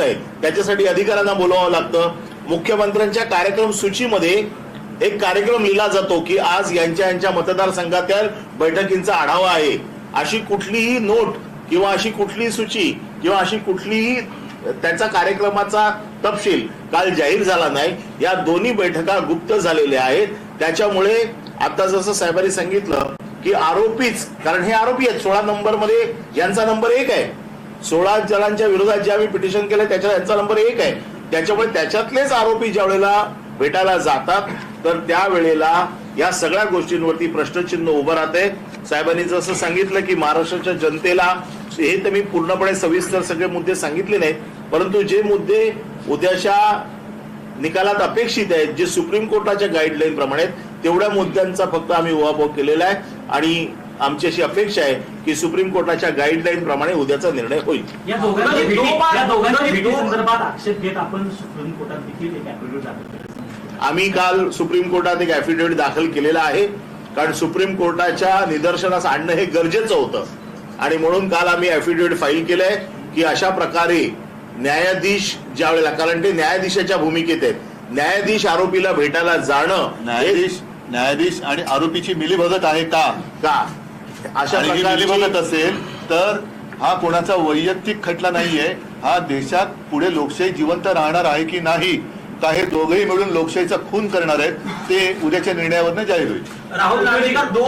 आहे. त्याच्यासाठी अधिकाऱ्यांना बोलावं लागतं. मुख्यमंत्र्यांच्या कार्यक्रम सूचीमध्ये एक कार्यक्रम लिहिला जातो की आज यांच्या यांच्या मतदारसंघातील बैठकींचा आढावा आहे. अशी कुठलीही नोट किंवा अशी कुठलीही सूची किंवा अशी कुठलीही त्याचा कार्यक्रमाचा तपशील काल जाहीर झाला नाही. या दोन्ही बैठका गुप्त झालेल्या आहेत. त्याच्यामुळे आता जसं साहेबांनी सांगितलं की आरोपीच कारण हे आरोपी आहेत सोळा नंबरमध्ये यांचा नंबर एक आहे. सोळा जणांच्या विरोधात जे आम्ही पिटिशन केलं त्याच्या यांचा नंबर एक आहे. त्याच्यामुळे त्याच्यातलेच आरोपी ज्या वेळेला भेटायला जातात तर त्यावेळेला या सगळ्या गोष्टींवरती प्रश्नचिन्ह उभं राहते साहेबांनी जसं सांगितलं की महाराष्ट्राच्या जनतेला हे तर मी पूर्णपणे सविस्तर सगळे मुद्दे सांगितले नाहीत परंतु जे मुद्दे उद्याच्या निकालात अपेक्षित आहेत जे सुप्रीम कोर्टाच्या गाईडलाईन प्रमाणे तेवढ्या मुद्द्यांचा फक्त आम्ही उहापोह केलेला आहे. आणि आमची अशी अपेक्षा आहे की सुप्रीम कोर्टाच्या गाईडलाईन प्रमाणे उद्याचा निर्णय होईल. या दोघांच्या भेटी संदर्भात आक्षेप घेत आपण सुप्रीम कोर्टात देखील एक ऍफिडेव्हिट दाखल केलं. आम्ही काल सुप्रीम कोर्टात एक ऍफिडेव्हिट दाखल केलेला आहे. कारण सुप्रीम कोर्टाच्या निदर्शनास आणणं हे गरजेचं होतं. आणि म्हणून काल आम्ही ऍफिडेव्हिट फाईल केलंय की अशा प्रकारे न्यायाधीश ज्या वेळेला कारण ते न्यायाधीशाच्या भूमिकेत आहेत. न्यायाधीश आरोपीला भेटायला जाणं न्यायाधीश न्यायाधीश आणि आरोपीची मिलीभगत आहे का? का? अशा ही प्रकारची मिलीभगत असेल तर हा कोणाचा वैयक्तिक खटला नाहीये. हा देशात पुढे लोकशाही जिवंत राहणार आहे की नाही का हे दोघेही मिळून लोकशाहीचा खून करणार आहेत ते उद्याच्या निर्णयावरनं जाहीर होईल. राहुल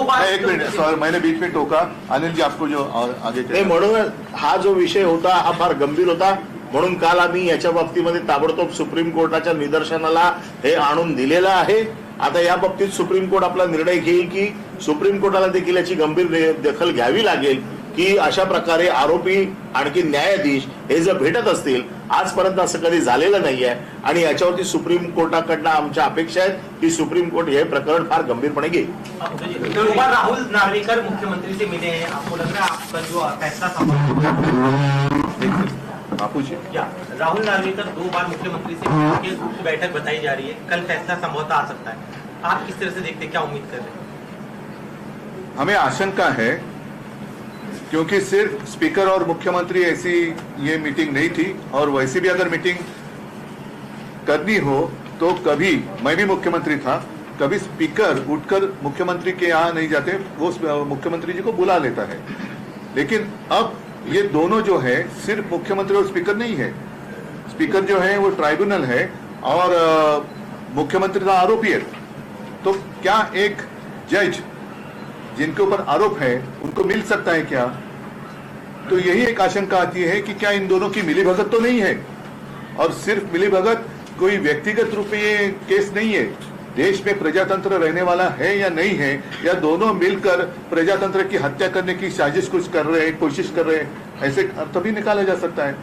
बार एक मिनिट. सॉरी मैंने बीच में टोका. अनिल जी आपको जो आगे. म्हणून हा जो विषय होता हा फार गंभीर होता. म्हणून काल आम्ही याच्या बाबतीमध्ये ताबडतोब सुप्रीम कोर्टाच्या निदर्शनाला हे आणून दिलेलं आहे. आता या बाबतीत सुप्रीम कोर्ट आपला निर्णय घेईल की सुप्रीम कोर्टाला देखील याची गंभीर दखल घ्यावी लागेल की अशा प्रकारे आरोपी आणखी न्यायाधीश हे जर भेटत असतील आजपर्यंत असं कधी झालेलं नाहीये आणि याच्यावरती सुप्रीम कोर्टाकडनं आमच्या अपेक्षा आहेत की सुप्रीम कोर्ट हे प्रकरण फार गंभीरपणे घेईल. राहुल नार्वेकर मुख्यमंत्री से मिले हैं आपको लग रहा है आपका जो फैसला आप पूछिए या। राहुल नार्वेकर दो बार मुख्यमंत्री से गुप्त बैठक बताई जा रही है। कल फैसला संभवतः आ सकता है। आप किस तरह से देखते क्या उम्मीद कर रहे हैं? हमें आशंका है क्योंकि सिर्फ़ स्पीकर और मुख्यमंत्री ऐसी ये मीटिंग नहीं थी और वैसे भी अगर मीटिंग करनी हो तो कभी मैं भी मुख्यमंत्री था कभी स्पीकर उठकर मुख्यमंत्री के यहाँ नहीं जाते वो मुख्यमंत्री जी को बुला लेता है। लेकिन अब ये दोनों जो है, सिर्फ़ मुख्यमंत्री और स्पीकर नहीं है। स्पीकर जो है, वो ट्राइब्यूनल है और मुख्यमंत्री का आरोपी है। तो क्या एक जज जिनके ऊपर आरोप है, उनको मिल सकता है क्या? तो यही एक आशंका आती है कि क्या इन दोनों की मिलीभगत तो नहीं है? और सिर्फ़ मिलीभगत कोई व्यक्तिगत रूप में ये केस नहीं है देश में प्रजातंत्र रहने वाला है या नहीं है या दोनों मिलकर प्रजातंत्र की हत्या करने की साजिश कुछ कर रहे हैं कोशिश कर रहे हैं ऐसे तभी निकाला जा सकता है।